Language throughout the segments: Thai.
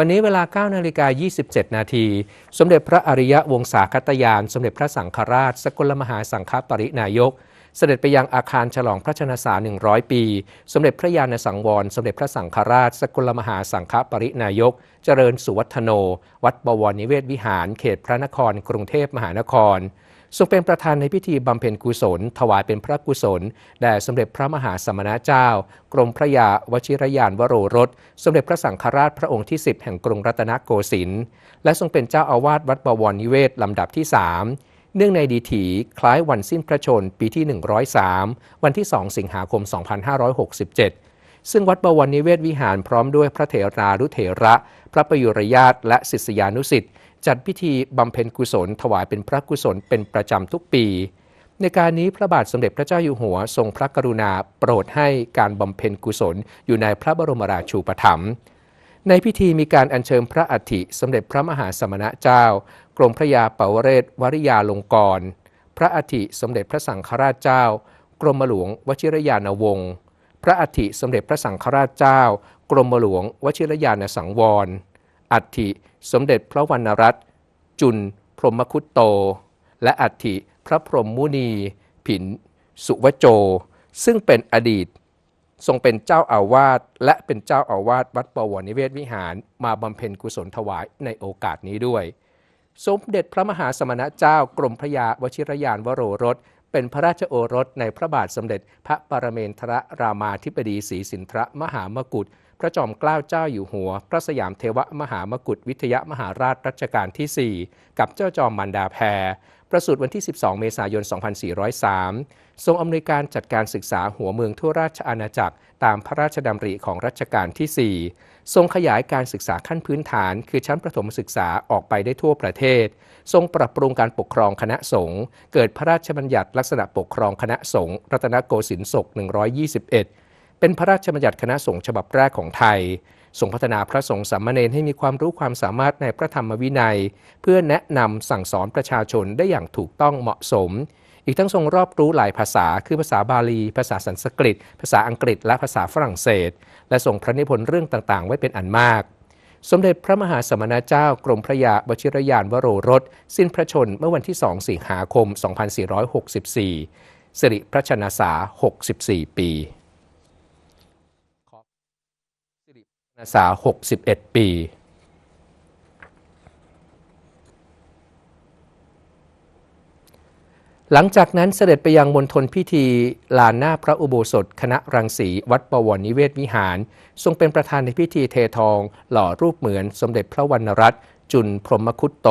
วันนี้เวลา9นาฬิกา27 นาที สมเด็จพระอริยะวงศาคตยาน สมเด็จพระสังฆราช สกลมหาสังฆปรินายก เสด็จไปยังอาคารฉลองพระชนสา 100 ปี สมเด็จพระญาณสังวร สมเด็จพระสังฆราช สกลมหาสังฆปรินายก เจริญสุวัฒโน วัดบวรนิเวศวิหาร เขตพระนคร กรุงเทพมหานครทรงเป็นประธานในพิธีบำเพ็ญกุศล ถวายเป็นพระกุศล แด่สมเด็จพระมหาสมณเจ้า กรมพระยาวชิรยานวโรรส สมเด็จพระสังฆราชพระองค์ที่ 10 แห่งกรุงรัตนโกสินทร์ และทรงเป็นเจ้าอาวาสวัดบวรนิเวศลำดับที่ 3 เนื่องในดีถีคล้ายวันสิ้นพระชนปีที่ 103 วันที่ 2 สิงหาคม 2567 ซึ่งวัดบวรนิเวศวิหารพร้อมด้วยพระเถรานุเถระ พระประยุรญาตและศิษยานุสิ์จัดพิธีบำเพ็ญกุศลถวายเป็นพระกุศลเป็นประจำทุกปี ในการนี้พระบาทสมเด็จพระเจ้าอยู่หัวทรงพระกรุณาโปรดให้การบำเพ็ญกุศลอยู่ในพระบรมราชูปถัมภ์ ในพิธีมีการอัญเชิญพระอัฐิสมเด็จพระมหาสมณเจ้า กรมพระยาเปาวเรศวริยาลงกร พระอัฐิสมเด็จพระสังฆราชเจ้า กรมหลวงวชิรยานวงศ์พระอัฐิสมเด็จพระสังฆราชเจ้า กรมหลวงวชิรยานสังวร อัฐิสมเด็จพระวรรณรัตน์จุน พรหมคุตโต และอัฐิพระพรหมมุนี ผิน สุวโจ ซึ่งเป็นอดีต ทรงเป็นเจ้าอาวาสและเป็นเจ้าอาวาสวัดบวรนิเวศวิหารมาบำเพ็ญกุศลถวายในโอกาสนี้ด้วย สมเด็จพระมหาสมณเจ้ากรมพระยาวชิรยานวโรรส เป็นพระราชโอรสในพระบาทสมเด็จพระปรเมนทรรามาธิบดีศรีสินทรมหามกุฏพระจอมเกล้าเจ้าอยู่หัว พระสยามเทวมหามกุฏวิทยมหาราชรัชกาลที่ 4 กับเจ้าจอมมันดาแพร ประสูติวันที่ 12 เมษายน 2403 ทรงอำนวยการจัดการศึกษาหัวเมืองทั่วราชอาณาจักร ตามพระราชดำริของรัชกาลที่ 4 ทรงขยายการศึกษาขั้นพื้นฐาน คือชั้นประถมศึกษาออกไปได้ทั่วประเทศ ทรงปรับปรุงการปกครองคณะสงฆ์เกิดพระราชบัญญัติลักษณะปกครองคณะสงฆ์รัตนโกสินทร์ศก 121 เป็นพระราชบัญญัติคณะสงฆ์ฉบับแรกของไทย ทรงพัฒนาพระสงฆ์สามเณรให้มีความรู้ความสามารถในพระธรรมวินัย เพื่อแนะนำสั่งสอนประชาชนได้อย่างถูกต้องเหมาะสม อีกทั้งทรงรอบรู้หลายภาษา คือภาษาบาลี ภาษาสันสกฤต ภาษาอังกฤษ และภาษาฝรั่งเศส และทรงพระนิพนธ์เรื่องต่างๆ ไว้เป็นอันมากสมเด็จพระมหาสมณเจ้ากรมพระยาวชิรยานวโรรส สิ้นพระชนเมื่อวันที่ 2 สิงหาคม 2464 สิริพระชนสา 64 ปี สิริพระชนสา61 ปี หลังจากนั้นเสด็จไปยังมณฑลพิธีลานหน้าพระอุโบสถ คณะรังสีวัดบวรนิเวศวิหาร ทรงเป็นประธานในพิธีเททอง หล่อรูปเหมือนสมเด็จพระวรรณรัตน์จุนพรหมคุตโต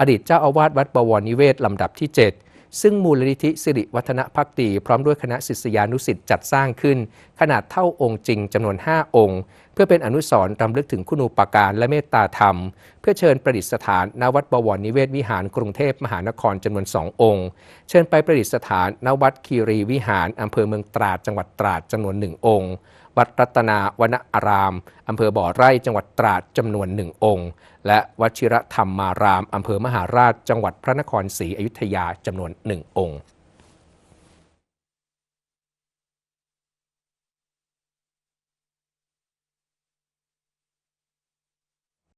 อดีตเจ้าอาวาสวัดบวรนิเวศลำดับที่ 7 ซึ่งมูลนิธิสิริวัฒนพักดีพร้อมด้วยคณะศิษยานุสิ์จัดสร้างขึ้น ขนาดเท่าองค์จริงจำนวน 5 องค์ พื่อเป็นอนุสรณ์รำลึกถึงคุณูปการและเมตตาธรรม เพื่อเชิญประดิษฐานณวัดบวรนิเวศวิหารกรุงเทพมหานครจำนวนสององค์ เชิญไปประดิษฐานณวัดคีรีวิหารอำเภอเมืองตราดจังหวัดตราดจำนวนหนึ่งองค์วัดรัตนาวนอาราม อำเภอบ่อไร่จังหวัดตราดจำนวนหนึ่งองค์ และวชิรธรรมมาราม อำเภอมหาราช จังหวัดพระนครศรีอยุธยาจำนวนหนึ่งองค์